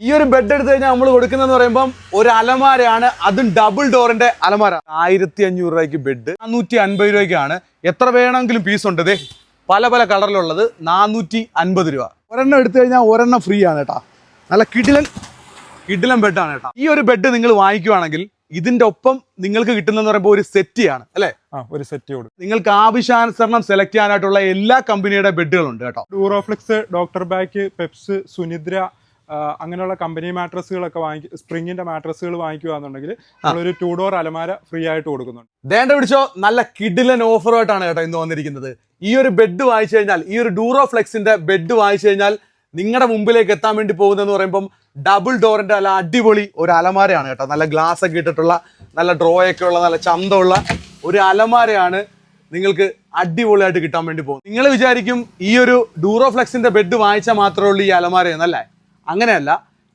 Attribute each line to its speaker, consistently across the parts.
Speaker 1: ഈ ഒരു ബെഡ് എടുത്തു കഴിഞ്ഞാൽ നമ്മൾ കൊടുക്കുന്നതെന്ന് പറയുമ്പോൾ ഒരു അലമാരയാണ് അതും ഡബിൾ ഡോറിന്റെ അലമാര. ആയിരത്തി അഞ്ഞൂറ് രൂപയ്ക്ക് ബെഡ് നാനൂറ്റി അൻപത് രൂപയ്ക്കാണ്. എത്ര വേണമെങ്കിലും പീസ് ഉണ്ട് പല പല കളറിലുള്ളത് നാനൂറ്റി അൻപത് രൂപ. ഒരെണ്ണം എടുത്തു കഴിഞ്ഞാൽ ഒരെണ്ണം ഫ്രീ ആണ് കേട്ടോ. നല്ല കിടിലൻ കിടിലൻ ബെഡാണ് കേട്ടോ. ഈ ഒരു ബെഡ് നിങ്ങൾ വാങ്ങിക്കുവാണെങ്കിൽ ഇതിന്റെ ഒപ്പം നിങ്ങൾക്ക് കിട്ടുന്നതെന്ന് പറയുമ്പോൾ ഒരു സെറ്റിയാണ് അല്ലേ?
Speaker 2: ഒരു സെറ്റിയോട്
Speaker 1: നിങ്ങൾക്ക് ആവശ്യാനുസരണം സെലക്ട് ചെയ്യാനായിട്ടുള്ള എല്ലാ കമ്പനിയുടെ ബെഡുകളുണ്ട് കേട്ടോ.
Speaker 2: Duroflex doctor back Peps Sunidra അങ്ങനെയുള്ള കമ്പനി മാട്രസുകളൊക്കെ വാങ്ങി സ്പ്രിങ്ങിന്റെ മാട്രസുകൾ വാങ്ങിക്കുകയാണെന്നുണ്ടെങ്കിൽ നമ്മളൊരു ടു ഡോർ അലമാര ഫ്രീ ആയിട്ട് കൊടുക്കുന്നുണ്ട്.
Speaker 1: വേണ്ട പിടിച്ചോ നല്ല കിഡിലൻ ഓഫറുമായിട്ടാണ് കേട്ടോ ഇന്ന് വന്നിരിക്കുന്നത്. ഈ ഒരു ബെഡ് വാങ്ങിച്ചു കഴിഞ്ഞാൽ ഈ ഒരു ഡൂറോ ഫ്ലെക്സിന്റെ ബെഡ് വാങ്ങിച്ചു കഴിഞ്ഞാൽ നിങ്ങളുടെ മുമ്പിലേക്ക് എത്താൻ വേണ്ടി പോകുന്നതെന്ന് പറയുമ്പോൾ ഡബിൾ ഡോറിന്റെ നല്ല അടിപൊളി ഒരു അലമാരയാണ് കേട്ടോ. നല്ല ഗ്ലാസ് ഒക്കെ ഇട്ടിട്ടുള്ള നല്ല ഡ്രോ ഒക്കെ ഉള്ള നല്ല ചന്തമുള്ള ഒരു അലമാരയാണ് നിങ്ങൾക്ക് അടിപൊളിയായിട്ട് കിട്ടാൻ വേണ്ടി പോകും നിങ്ങൾ വിചാരിക്കും ഈ ഒരു ഡൂറോ ഫ്ലെക്സിന്റെ ബെഡ് വാങ്ങിച്ചാൽ മാത്രമേ ഉള്ളൂ ഈ അലമാര എന്നല്ലേ അങ്ങനെയല്ല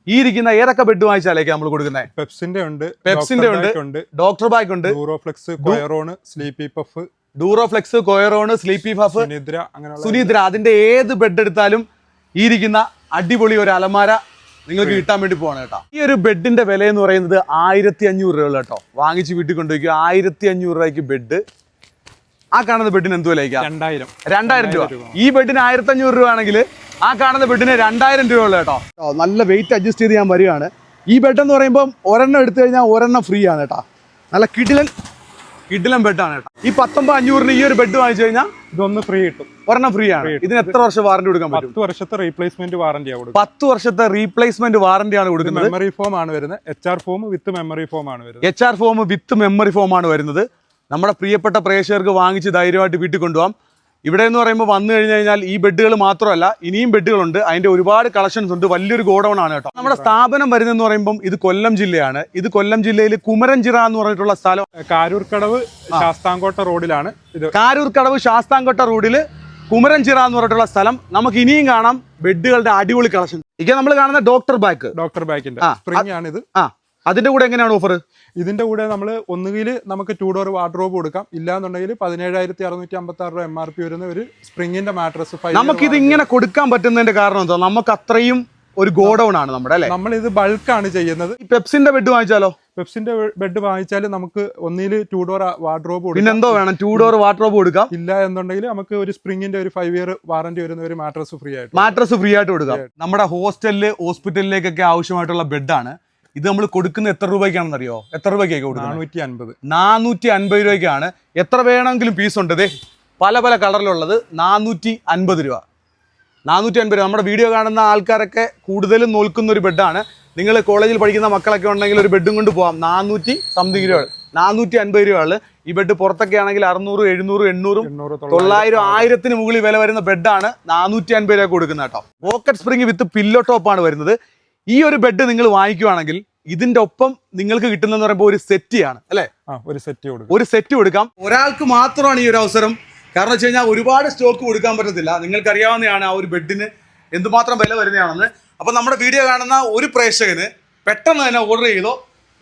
Speaker 1: ഈ ഇരിക്കുന്ന ഏതൊക്കെ ബെഡ് വാങ്ങിച്ചാലേക്ക് നമ്മൾ കൊടുക്കുന്നത്
Speaker 2: പെപ്സിന്റെ ഉണ്ട്
Speaker 1: പെപ്സിന്റെ ഉണ്ട് ഡോക്ടർ ബാഗ് ഉണ്ട്.
Speaker 2: ഡൂറോഫ്ലെക്സ് കൊയറോണ് സ്ലീപ്പി പഫ്
Speaker 1: ഡൂറോഫ്ലെക്സ് കൊയറോണ് സ്ലീപ്പി പഫ്
Speaker 2: സുനിദ്ര
Speaker 1: അതിന്റെ ഏത് ബെഡ് എടുത്താലും ഈ ഇരിക്കുന്ന അടിപൊളി ഒരു അലമാര നിങ്ങൾക്ക് കിട്ടാൻ വേണ്ടി പോവാണ് കേട്ടോ. ഈ ഒരു ബെഡിന്റെ വില എന്ന് പറയുന്നത് ആയിരത്തി അഞ്ഞൂറ് രൂപ കേട്ടോ. വാങ്ങിച്ച് വീട്ടിൽ കൊണ്ടുപോയി ആയിരത്തി അഞ്ഞൂറ് രൂപയ്ക്ക് ബെഡ് ആ കാണുന്ന ബെഡിന് എന്ത് വിലയ്ക്കാം
Speaker 2: രണ്ടായിരം.
Speaker 1: രണ്ടായിരം രൂപ. ഈ ബെഡിന് ആയിരത്തി അഞ്ഞൂറ് രൂപ ആണെങ്കിൽ ആ കാണുന്ന ബെഡിന് രണ്ടായിരം രൂപ ഉള്ളു കേട്ടോ നല്ല വെയിറ്റ് അഡ്ജസ്റ്റ് ചെയ്ത് ഞാൻ വരികയാണ്. ഈ ബെഡ് എന്ന് പറയുമ്പോൾ ഒരെണ്ണം എടുത്തു കഴിഞ്ഞാൽ ഒരെണ്ണം ഫ്രീ ആണ് കേട്ടോ. നല്ല കിടിലൻ കിടിലൻ ബെഡാണ് കേട്ടോ. ഈ പത്തൊമ്പത് അഞ്ഞൂറിന് ഈ ഒരു ബെഡ് വാങ്ങിച്ചു കഴിഞ്ഞാൽ
Speaker 2: ഇതൊന്ന് ഫ്രീ കിട്ടും.
Speaker 1: ഒരെണ്ണം ഫ്രീ ആണ്. ഇതിന് എത്ര വർഷം വാറണ്ടി കൊടുക്കാൻ പറ്റും?
Speaker 2: പത്ത് വർഷത്തെ റീപ്ലേസ്മെന്റ് വാറന്റിയാണ് കൊടുക്കുന്നത്.
Speaker 1: പത്ത് വർഷത്തെ റീപ്ലേസ്മെന്റ് വാറണ്ടി ആണ് കൊടുക്കുന്നത്.
Speaker 2: മെമ്മറി ഫോം ആണ് വരുന്നത്. H R foam with memory foam ആണ് വരുന്നത്.
Speaker 1: H R foam with memory foam ആണ് വരുന്നത്. നമ്മുടെ പ്രിയപ്പെട്ട പ്രേക്ഷകർക്ക് വാങ്ങിച്ച് ധൈര്യമായിട്ട് വീട്ടിൽ കൊണ്ടുപോകാം. ഇവിടെ എന്ന് പറയുമ്പോൾ വന്നു കഴിഞ്ഞു കഴിഞ്ഞാൽ ഈ ബെഡുകൾ മാത്രമല്ല ഇനിയും ബെഡുകളുണ്ട്. അതിന്റെ ഒരുപാട് കളക്ഷൻസ് ഉണ്ട്. വലിയൊരു ഗോഡൗൺ ആണ് കേട്ടോ. നമ്മുടെ സ്ഥാപനം വരുന്നതെന്ന് പറയുമ്പോൾ ഇത് കൊല്ലം ജില്ലയാണ്. ഇത് കൊല്ലം ജില്ലയിൽ കുമരഞ്ചിറ എന്ന് പറഞ്ഞിട്ടുള്ള സ്ഥലം.
Speaker 2: കാരൂർക്കടവ് ശാസ്താംകോട്ട റോഡിലാണ് ഇത്.
Speaker 1: കാരൂർക്കടവ് ശാസ്താംകോട്ട റോഡിൽ കുമരഞ്ചിറ എന്ന് പറഞ്ഞിട്ടുള്ള സ്ഥലം. നമുക്ക് ഇനിയും കാണാം ബെഡുകളുടെ അടിപൊളി കളക്ഷൻ ഇ게 നമ്മൾ കാണുന്ന ഡോക്ടർ ബാക്ക്
Speaker 2: ഡോക്ടർ ബാക്കിന്റെ സ്പ്രിംഗ് ആണ് ഇത്
Speaker 1: ആ. അതിന്റെ കൂടെ എങ്ങനെയാണ് ഓഫർ
Speaker 2: ഇതിന്റെ കൂടെ നമ്മൾ ഒന്നുകിൽ നമുക്ക് ടൂ ഡോർ വാർഡ്രോബ് കൊടുക്കാം. ഇല്ലാന്നുണ്ടെങ്കിൽ പതിനേഴായിരത്തി അറുന്നൂറ്റി അമ്പത്തി ആറ് രൂപ എം ആർ പി വരുന്ന ഒരു സ്പ്രിങ്ങിന്റെ മാട്രസ്
Speaker 1: നമുക്ക് ഇങ്ങനെ കൊടുക്കാൻ പറ്റുന്നതിന്റെ കാരണം എന്താ? നമുക്ക് അത്രയും ഒരു ഗോഡൌൺ ആണ് നമ്മുടെ അല്ലെ?
Speaker 2: നമ്മൾ ഇത് ബൾക്കാണ് ചെയ്യുന്നത്.
Speaker 1: പെപ്സിന്റെ ബെഡ് വാങ്ങിച്ചാലോ?
Speaker 2: പെപ്സിന്റെ ബെഡ് വാങ്ങിച്ചാൽ നമുക്ക് ഒന്നിൽ ടൂ ഡോർ വാർഡ്രോബ് കൊടുക്കാം.
Speaker 1: പിന്നെന്തോ വേണം? ടൂ ഡോർ വാർഡ്രോബ് കൊടുക്കാം.
Speaker 2: ഇല്ല എന്നുണ്ടെങ്കിൽ നമുക്ക് ഒരു സ്പ്രിങ്ങിന്റെ ഒരു ഫൈവ് ഇയർ വാറന്റി വരുന്ന ഒരു മാട്രസ് ഫ്രീ ആയിട്ട്.
Speaker 1: മാട്രസ് ഫ്രീ ആയിട്ട് കൊടുക്കാം. നമ്മുടെ ഹോസ്റ്റലിൽ ഹോസ്പിറ്റലിലേക്കൊക്കെ ആവശ്യമായിട്ടുള്ള ബെഡാണ് ഇത് നമ്മൾ കൊടുക്കുന്ന എത്ര രൂപയ്ക്കാണെന്ന് അറിയോ? എത്ര രൂപയ്ക്കാണ് കൊടുക്കുന്നത്?
Speaker 2: നാനൂറ്റി അൻപത്
Speaker 1: നാനൂറ്റി അൻപത് രൂപയ്ക്കാണ്. എത്ര വേണമെങ്കിലും പീസ് ഉണ്ട് പല പല കളറിലുള്ളത് നാനൂറ്റി അൻപത് രൂപ. നാനൂറ്റി അൻപത് രൂപ. നമ്മുടെ വീഡിയോ കാണുന്ന ആൾക്കാരൊക്കെ കൂടുതലും നോൽക്കുന്ന ഒരു ബെഡാണ് നിങ്ങൾ കോളേജിൽ പഠിക്കുന്ന മക്കളൊക്കെ ഉണ്ടെങ്കിൽ ഒരു ബെഡും കൊണ്ട് പോകാം നാനൂറ്റി സംതിങ് രൂപ നാനൂറ്റി അൻപത് രൂപയാണ് ഈ ബെഡ് പുറത്തൊക്കെ ആണെങ്കിൽ അറുന്നൂറ് എഴുന്നൂറ് എണ്ണൂറും
Speaker 2: എണ്ണൂറ്
Speaker 1: തൊള്ളായിരം ആയിരത്തിന് മുകളിൽ വില വരുന്ന ബെഡാണ് നാനൂറ്റി അൻപത് രൂപ കൊടുക്കുന്നത് കേട്ടോ. പോക്കറ്റ് സ്പ്രിംഗ് വിത്ത് പില്ലോ ടോപ്പാണ് വരുന്നത്. ഈ ഒരു ബെഡ് നിങ്ങൾ വാങ്ങിക്കുവാണെങ്കിൽ ഇതിന്റെ ഒപ്പം നിങ്ങൾക്ക് കിട്ടുന്നതെന്ന് പറയുമ്പോൾ ഒരു സെറ്റിയാണ് അല്ലേ?
Speaker 2: അല്ലെ ഒരു സെറ്റ് കൊടുക്കും.
Speaker 1: ഒരു സെറ്റ് കൊടുക്കാം. ഒരാൾക്ക് മാത്രമാണ് ഈ ഒരു അവസരം. കാരണം വെച്ച് കഴിഞ്ഞാൽ ഒരുപാട് സ്റ്റോക്ക് കൊടുക്കാൻ പറ്റത്തില്ല. നിങ്ങൾക്ക് അറിയാവുന്നതാണ് ആ ഒരു ബെഡിന് എന്തുമാത്രം വില വരുന്നതാണെന്ന്. അപ്പൊ നമ്മുടെ വീഡിയോ കാണുന്ന ഒരു പ്രേക്ഷകന് പെട്ടെന്ന് തന്നെ ഓർഡർ ചെയ്തോ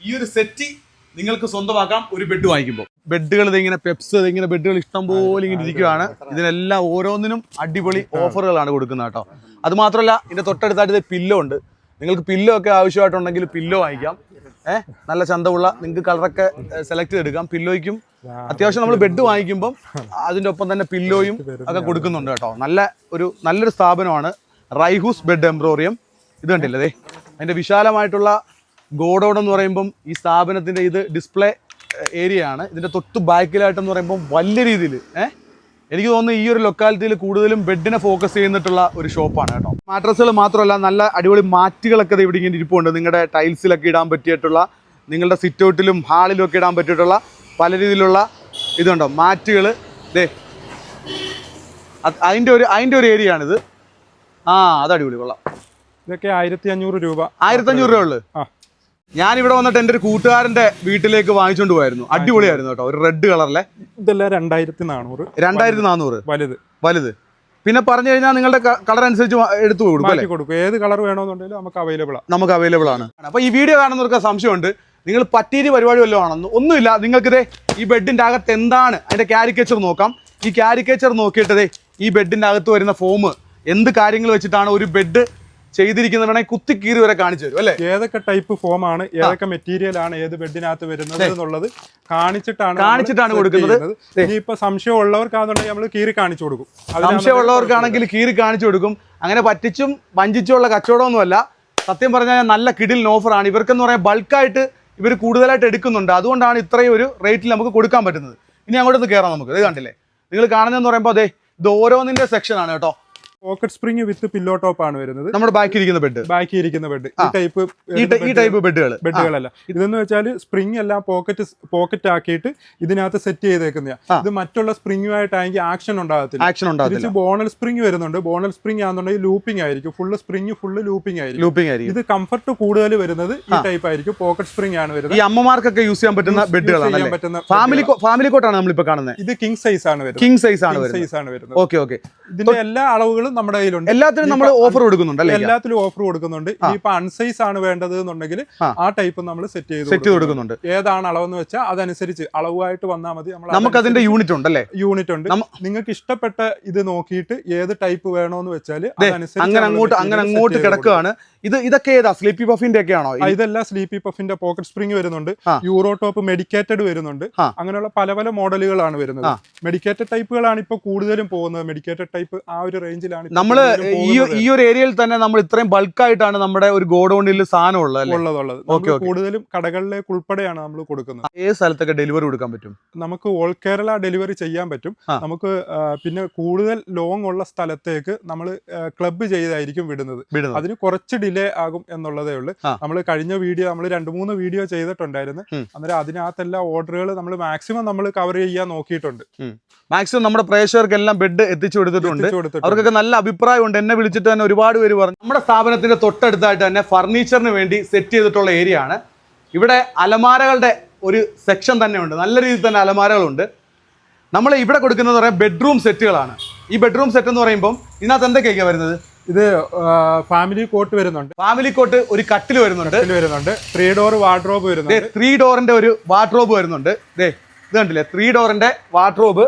Speaker 1: ഈ ഒരു സെറ്റ് നിങ്ങൾക്ക് സ്വന്തമാക്കാം ഒരു ബെഡ് വാങ്ങിക്കുമ്പോൾ ബെഡുകൾ ഇങ്ങനെ പെപ്സ് ഇങ്ങനെ ബെഡുകൾ ഇഷ്ടം പോലെ ഇങ്ങനെ ഇരിക്കുകയാണ് ഇതിനെല്ലാം ഓരോന്നിനും അടിപൊളി ഓഫറുകളാണ് കൊടുക്കുന്നത് കേട്ടോ. അത് മാത്രമല്ല ഇതിന്റെ തൊട്ടടുത്തായിട്ട് പില്ലോ ഉണ്ട്. നിങ്ങൾക്ക് പില്ലോ ഒക്കെ ആവശ്യമായിട്ടുണ്ടെങ്കിൽ പില്ലോ വാങ്ങിക്കാം. ഏഹ് നല്ല ചന്തമുള്ള നിങ്ങൾക്ക് കളറൊക്കെ സെലക്ട് ചെയ്തെടുക്കാം. പില്ലോയ്ക്കും അത്യാവശ്യം നമ്മൾ ബെഡ് വാങ്ങിക്കുമ്പം അതിന്റെ ഒപ്പം തന്നെ പില്ലോയും ഒക്കെ കൊടുക്കുന്നുണ്ട് കേട്ടോ. നല്ല ഒരു നല്ലൊരു സ്ഥാപനമാണ് റൈഹൂസ് ബെഡ് എംബ്രോറിയം ഇത് കണ്ടില്ലേ? അതിന്റെ വിശാലമായിട്ടുള്ള ഗോഡൗൺ എന്ന് പറയുമ്പം ഈ സ്ഥാപനത്തിന്റെ ഇത് ഡിസ്പ്ലേ ഏരിയയാണ് ആണ്. ഇതിന്റെ തൊട്ട് ബാക്കിലായിട്ടെന്ന് പറയുമ്പം വലിയ രീതിയിൽ ഏഹ് എനിക്ക് തോന്നുന്നു ഈ ഒരു ലൊക്കാലിറ്റിയിൽ കൂടുതലും ബെഡിനെ ഫോക്കസ് ചെയ്തിട്ടുള്ള ഒരു ഷോപ്പാണ് കേട്ടോ. മാട്രസുകൾ മാത്രമല്ല നല്ല അടിപൊളി മാറ്റുകളൊക്കെ ഇവിടെ ഇങ്ങനെ ഇരിപ്പുണ്ട്. നിങ്ങളുടെ ടൈൽസിലൊക്കെ ഇടാൻ പറ്റിയിട്ടുള്ള നിങ്ങളുടെ സിറ്റ് ഔട്ടിലും ഹാളിലും ഒക്കെ ഇടാൻ പറ്റിയിട്ടുള്ള പല രീതിയിലുള്ള ഇതുണ്ടോ? മാറ്റുകൾ ദേ അത് അതിന്റെ ഒരു അതിന്റെ ഒരു ഏരിയ ആണിത്. ആ അത് അടിപൊളി കൊള്ളാം.
Speaker 2: ഇതൊക്കെ ആയിരത്തി അഞ്ഞൂറ് രൂപ.
Speaker 1: ആയിരത്തി അഞ്ഞൂറ് രൂപ ഉള്ളു?
Speaker 2: ആ.
Speaker 1: ഞാൻ ഇവിടെ വന്നിട്ട് എന്റെ ഒരു കൂട്ടുകാരന്റെ വീട്ടിലേക്ക് വാങ്ങിച്ചുകൊണ്ട് പോയായിരുന്നു. അടിപൊളിയായിരുന്നു കേട്ടോ. ഒരു റെഡ് കളറിലെ.
Speaker 2: ഇതെല്ലാം രണ്ടായിരത്തി നാനൂറ്
Speaker 1: രണ്ടായിരത്തി നാനൂറ്
Speaker 2: വലുത്.
Speaker 1: വലുത്. പിന്നെ പറഞ്ഞു കഴിഞ്ഞാൽ നിങ്ങളുടെ കളർ അനുസരിച്ച് എടുത്തു കൊടുക്കും
Speaker 2: കൊടുക്കും. ഏത് കളർ വേണമെന്നുണ്ടെങ്കിലും നമുക്ക് അവൈലബിൾ ആണ്.
Speaker 1: നമുക്ക് അവൈലബിൾ ആണ്. അപ്പൊ ഈ വീഡിയോ കാണുന്നവർക്ക് സംശയമുണ്ട്. നിങ്ങൾ പറ്റീരി പരിപാടി വല്ലതും ആണെന്ന്. ഒന്നുമില്ല. നിങ്ങൾക്കിതേ ഈ ബെഡിന്റെ അകത്ത് എന്താണ്? അതിന്റെ കാരിക്കേച്ചർ നോക്കാം. ഈ കാരിക്കേച്ചർ നോക്കിയിട്ടതേ ഈ ബെഡിന്റെ അകത്ത് വരുന്ന ഫോം എന്ത് കാര്യങ്ങൾ വെച്ചിട്ടാണ് ഒരു ബെഡ് ചെയ്തിരിക്കുന്നത് വേണമെങ്കിൽ കുത്തിക്കീറി വരെ കാണിച്ചു തരും അല്ലേ?
Speaker 2: ഏതൊക്കെ ടൈപ്പ് ഫോം ആണ് ഏതൊക്കെ മെറ്റീരിയൽ ആണ് ഏത് ബെഡിനകത്ത് വരുന്നത് എന്നുള്ളത് കാണിച്ചിട്ടാണ്
Speaker 1: കാണിച്ചിട്ടാണ് കൊടുക്കുന്നത്.
Speaker 2: ഇനിയിപ്പോ സംശയം ഉള്ളവർക്കാണെന്നുണ്ടെങ്കിൽ നമ്മൾ കീറി കാണിച്ചു കൊടുക്കും. സംശയം
Speaker 1: ഉള്ളവർക്കാണെങ്കിൽ കീറി കാണിച്ചു കൊടുക്കും. അങ്ങനെ പറ്റിച്ചും വഞ്ചിച്ചുള്ള കച്ചവടമൊന്നുമല്ല. സത്യം പറഞ്ഞാൽ നല്ല കിടിൽ ഓഫറാണ് ഇവർക്കെന്ന് പറയാൻ ബൾക്കായിട്ട് ഇവർ കൂടുതലായിട്ട് എടുക്കുന്നുണ്ട്. അതുകൊണ്ടാണ് ഇത്രയും ഒരു റേറ്റിൽ നമുക്ക് കൊടുക്കാൻ പറ്റുന്നത്. ഇനി അങ്ങോട്ടൊന്ന് കയറാം നമുക്ക്. ഇത് കണ്ടില്ലേ? നിങ്ങൾ കാണുന്നതെന്ന് പറയുമ്പോൾ അതെ ഇത് ഓരോന്നിന്റെ സെക്ഷനാണ് കേട്ടോ.
Speaker 2: Pocket spring with pillow top ആണ് വരുന്നത്.
Speaker 1: നമ്മുടെ ബാക്കി ഇരിക്കുന്ന ബെഡ്
Speaker 2: ബാക്കി ഇരിക്കുന്ന ബെഡ് ഈ ടൈപ്പ്
Speaker 1: ഈ ടൈപ്പ് ബെഡുകൾ
Speaker 2: ബെഡുകളല്ല ഇതെന്ന് വെച്ചാൽ സ്പ്രിംഗ് എല്ലാം പോക്കറ്റ് പോക്കറ്റ് ആക്കിയിട്ട് ഇതിനകത്ത് സെറ്റ് ചെയ്തേക്കുന്ന ഇത് മറ്റുള്ള സ്പ്രിങ്ങുമായിട്ടാണെങ്കിൽ ആക്ഷൻ ഉണ്ടാകത്തില്ല.
Speaker 1: ആക്ഷൻ ഉണ്ടാകത്തില്ല.
Speaker 2: തിരിച്ച് ബോണൽ സ്പ്രിംഗ് വരുന്നുണ്ട്. ബോണൽ സ്പ്രിംഗ് ആണെന്നുണ്ടെങ്കിൽ ലൂപ്പിംഗ് ആയിരിക്കും. ഫുള്ള് സ്പ്രിംഗ് ഫുള്ള് ലൂപ്പിംഗ് ആയിരിക്കും.
Speaker 1: ലൂപ്പിംഗ് ആയിരിക്കും.
Speaker 2: ഇത് കംഫർട്ട് കൂടുതൽ വരുന്നത് ഈ ടൈപ്പ് ആയിരിക്കും. പോക്കറ്റ് സ്പ്രിംഗ് ആണ് വരുന്നത്.
Speaker 1: ഈ അമ്മമാർക്കൊക്കെ യൂസ് ചെയ്യാൻ പറ്റുന്ന ബെഡുകളാണ് ഫാമിലി ഫാമിലി കോട്ടാണ് നമ്മളിപ്പോ കാണുന്നത്?
Speaker 2: ഇത് കിങ് സൈസ് ആണ് വരുന്നത്.
Speaker 1: കിങ് സൈസ് ആണ്
Speaker 2: സൈസ് ആണ് വരുന്നത്.
Speaker 1: ഓക്കെ ഓക്കെ
Speaker 2: ഇതിന്റെ എല്ലാ അളവുകളും നമ്മുടെ കയ്യിലുണ്ട്.
Speaker 1: എല്ലാത്തിനും നമ്മൾ ഓഫർ കൊടുക്കുന്നുണ്ട് അല്ലേ?
Speaker 2: എല്ലാത്തിലും ഓഫർ കൊടുക്കുന്നുണ്ട്. ഇനിയിപ്പോ അൺസൈസ് ആണ് വേണ്ടത് എന്നുണ്ടെങ്കിൽ
Speaker 1: ആ.
Speaker 2: ടൈപ്പ് നമ്മൾ സെറ്റ് ചെയ്ത്
Speaker 1: സെറ്റ് ചെയ്ത് കൊടുക്കുന്നുണ്ട്.
Speaker 2: ഏതാണ് അളവെന്ന് വെച്ചാൽ അതനുസരിച്ച് അളവായിട്ട് വന്നാൽ മതി. നമ്മൾ
Speaker 1: നമുക്ക് അതിന്റെ യൂണിറ്റ് ഉണ്ട് അല്ലേ?
Speaker 2: യൂണിറ്റ് ഉണ്ട്. നിങ്ങൾക്ക് ഇഷ്ടപ്പെട്ട ഇത് നോക്കിയിട്ട് ഏത് ടൈപ്പ് വേണോന്ന് വെച്ചാൽ
Speaker 1: അങ്ങനെ അങ്ങോട്ട് അങ്ങനെ അങ്ങോട്ട് കിടക്കുകയാണ്. ഇത് ഇതൊക്കെ ഏതാ? സ്ലീപ്പി പഫിന്റെ ഒക്കെ ആണോ?
Speaker 2: ഇതെല്ലാം സ്ലീപ്പി പഫിന്റെ പോക്കറ്റ് സ്പ്രിംഗ് വരുന്നുണ്ട്. യൂറോ ടോപ്പ് മെഡിക്കേറ്റഡ് വരുന്നുണ്ട്. അങ്ങനെയുള്ള പല പല മോഡലുകളാണ് വരുന്നത്. മെഡിക്കേറ്റഡ് ടൈപ്പുകളാണ് ഇപ്പൊ കൂടുതലും പോകുന്നത്. മെഡിക്കേറ്റഡ് ടൈപ്പ് ആ ഒരു റേഞ്ചിലാണ് നമ്മൾ
Speaker 1: ഈ ഈ ഒരു ഏരിയയിൽ തന്നെ നമ്മൾ ഇത്രയും ബൾക്കായിട്ടാണ് നമ്മുടെ ഒരു ഗോഡൌണിൽ സാധനം ഉള്ളത് ഓക്കേ.
Speaker 2: കൂടുതലും കടകളിലേക്ക് ഉൾപ്പെടെയാണ് നമ്മൾ കൊടുക്കുന്നത്.
Speaker 1: ഏത് സ്ഥലത്തൊക്കെ ഡെലിവറി കൊടുക്കാൻ പറ്റും?
Speaker 2: നമുക്ക് ഓൾ കേരള ഡെലിവറി ചെയ്യാൻ പറ്റും. നമുക്ക് പിന്നെ കൂടുതൽ ലോങ് ഉള്ള സ്ഥലത്തേക്ക് നമ്മൾ ക്ലബ്ബ് ചെയ്തായിരിക്കും വിടുന്നത്.
Speaker 1: വിടുന്നത്.
Speaker 2: അതിന് കുറച്ച് ഡിലേ ആകും എന്നുള്ളതേ ഉള്ളൂ. നമ്മൾ കഴിഞ്ഞ വീഡിയോ നമ്മൾ രണ്ട് മൂന്ന് വീഡിയോ ചെയ്തിട്ടുണ്ടായിരുന്നു. അന്നേരം അതിനകത്തെല്ലാം ഓർഡറുകൾ നമ്മൾ മാക്സിമം നമ്മൾ കവർ ചെയ്യാൻ നോക്കിയിട്ടുണ്ട്.
Speaker 1: മാക്സിമം നമ്മുടെ പ്രേക്ഷകർക്കെല്ലാം ബെഡ് എത്തിച്ചു കൊടുത്തിട്ടുണ്ട്. അവർക്കൊക്കെ നല്ല അഭിപ്രായമുണ്ട്. എന്നെ വിളിച്ചിട്ട് തന്നെ ഒരുപാട് പേര് പറഞ്ഞു. നമ്മുടെ സ്ഥാപനത്തിന്റെ തൊട്ടടുത്തായിട്ട് തന്നെ ഫർണിച്ചറിന് വേണ്ടി സെറ്റ് ചെയ്തിട്ടുള്ള ഏരിയ ആണ്. ഇവിടെ അലമാരകളുടെ ഒരു സെക്ഷൻ തന്നെ ഉണ്ട് നല്ല രീതിയിൽ തന്നെ അലമാരകളുണ്ട്. നമ്മൾ ഇവിടെ കൊടുക്കുന്നത് പറയാം ബെഡ്റൂം സെറ്റുകളാണ് ഈ ബെഡ്റൂം സെറ്റ് എന്ന് പറയുമ്പോൾ ഇതിനകത്ത് എന്തൊക്കെയൊക്കെയാണ് വരുന്നത്?
Speaker 2: ഇത് ഫാമിലി കോട്ട് വരുന്നുണ്ട്.
Speaker 1: ഫാമിലി കോട്ട് ഒരു കട്ടിൽ വരുന്നുണ്ട്.
Speaker 2: വരുന്നുണ്ട്. ത്രീ ഡോർ വാർഡ്രോബ് വരുന്നുണ്ട്.
Speaker 1: ത്രീ ഡോറിന്റെ ഒരു വാർഡ്രോബ് വരുന്നുണ്ട്. ദേ ഇത് കണ്ടില്ലേ? ത്രീ ഡോറിന്റെ വാർഡ്രോബ്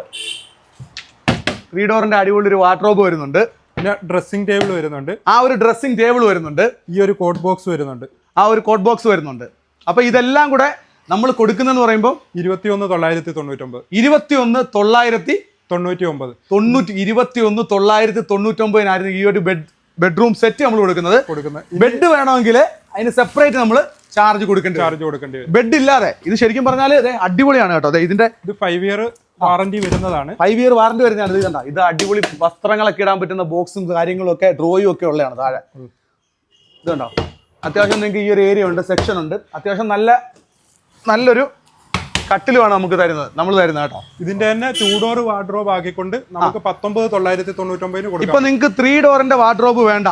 Speaker 1: ത്രീ ഡോറിന്റെ അടിപൊളി ഒരു വാർഡ്രോബ് വരുന്നുണ്ട്.
Speaker 2: പിന്നെ ഡ്രസ്സിംഗ് ടേബിൾ വരുന്നുണ്ട്.
Speaker 1: ആ ഒരു ഡ്രസ്സിംഗ് ടേബിൾ വരുന്നുണ്ട്.
Speaker 2: ഈ ഒരു കോട്ട് ബോക്സ് വരുന്നുണ്ട്.
Speaker 1: ആ ഒരു കോട്ട് ബോക്സ് വരുന്നുണ്ട്. അപ്പൊ ഇതെല്ലാം കൂടെ നമ്മൾ കൊടുക്കുന്നെന്ന് പറയുമ്പോൾ
Speaker 2: ഇരുപത്തിയൊന്ന് തൊള്ളായിരത്തി തൊണ്ണൂറ്റൊമ്പത്.
Speaker 1: ഇരുപത്തിയൊന്ന് തൊള്ളായിരത്തി
Speaker 2: തൊണ്ണൂറ്റി ഒമ്പത്
Speaker 1: തൊണ്ണൂറ്റി ഇരുപത്തിയൊന്ന് തൊള്ളായിരത്തി തൊണ്ണൂറ്റൊമ്പതിനായിരുന്നു ഈ ഒരു ബെഡ് ബെഡ്റൂം സെറ്റ് നമ്മൾ കൊടുക്കുന്നത്.
Speaker 2: കൊടുക്കുന്നത്.
Speaker 1: ബെഡ് വേണമെങ്കിൽ അതിന് സെപ്പറേറ്റ് നമ്മൾ ചാർജ് കൊടുക്കേണ്ടി
Speaker 2: ചാർജ് കൊടുക്കേണ്ടി വരും.
Speaker 1: ബെഡ് ഇല്ലാതെ. ഇത് ശരിക്കും പറഞ്ഞാൽ അടിപൊളിയാണ് കേട്ടോ. അതെ ഇതിന്റെ
Speaker 2: ഇത് ഫൈവ് ഇയർ വാറന്റി വരുന്നതാണ്.
Speaker 1: ഫൈവ് ഇയർ വാറന്റി വരുന്നതാണ്. ഇത് കണ്ട? ഇത് അടിപൊളി വസ്ത്രങ്ങളൊക്കെ ഇടാൻ പറ്റുന്ന ബോക്സും കാര്യങ്ങളും ഒക്കെ ഡ്രോയും ഒക്കെ ഉള്ളതാണ് താഴെ. ഇത് കണ്ടോ? അത്യാവശ്യം നിങ്ങൾക്ക് ഈ ഒരു ഏരിയ ഉണ്ട് സെക്ഷൻ ഉണ്ട്. അത്യാവശ്യം നല്ല നല്ലൊരു കട്ടിലുമാണ് നമുക്ക് തരുന്നത്. നമ്മൾ തരുന്നത് കേട്ടോ.
Speaker 2: ഇതിന്റെ തന്നെ ടൂ ഡോർ വാർഡ്രോബ് ആക്കിക്കൊണ്ട് നമുക്ക് പത്തൊമ്പത് തൊള്ളായിരത്തി തൊണ്ണൂറ്റൊമ്പതിന്
Speaker 1: ഇപ്പൊ നിങ്ങൾക്ക് ത്രീ ഡോറിന്റെ വാർഡ്രോബ് വേണ്ട.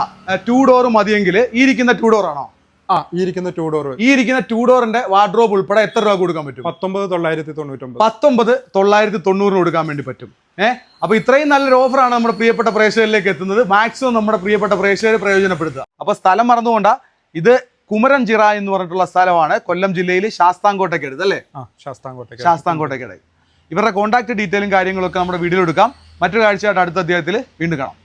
Speaker 1: ടു ഡോർ മതിയെങ്കിൽ ഈ ഇരിക്കുന്ന ടു ഡോർ ആണോ?
Speaker 2: ആ ഈ ഇരിക്കുന്ന ടൂ ഡോർ
Speaker 1: ഈ ഇരിക്കുന്ന ടൂ ഡോറിന്റെ വാർഡ്രോബ് ഉൾപ്പെടെ എത്ര രൂപ കൊടുക്കാൻ പറ്റും?
Speaker 2: പത്തൊമ്പത് തൊള്ളായിരത്തി തൊണ്ണൂറ്റൊമ്പത്.
Speaker 1: പത്തൊമ്പത് തൊള്ളായിരത്തി തൊണ്ണൂറിന് കൊടുക്കാൻ വേണ്ടി പറ്റും. ഏഹ് അപ്പൊ ഇത്രയും നല്ലൊരു ഓഫറാണ് നമ്മുടെ പ്രിയപ്പെട്ട പ്രേക്ഷകരിലേക്ക് എത്തുന്നത്. മാക്സിമം നമ്മുടെ പ്രിയപ്പെട്ട പ്രേക്ഷകരെ പ്രയോജനപ്പെടുത്തുക. അപ്പൊ സ്ഥലം മറന്നുകൊണ്ട ഇത് കുമരൻ ചിറ എന്ന് പറഞ്ഞിട്ടുള്ള സ്ഥലമാണ്. കൊല്ലം ജില്ലയിൽ ശാസ്താംകോട്ടയ്ക്കടുത്ത് അല്ലേ?
Speaker 2: ശാസ്താംകോട്ടയ്ക്ക്
Speaker 1: ശാസ്താംകോട്ടയ്ക്കട ഇവരുടെ കോൺടാക്ട് ഡീറ്റെയിലും കാര്യങ്ങളൊക്കെ നമ്മുടെ വീഡിയോ എടുക്കാം. മറ്റൊരു കാഴ്ചയായിട്ട് അടുത്ത അധ്യായത്തിൽ വീണ്ടും കാണാം.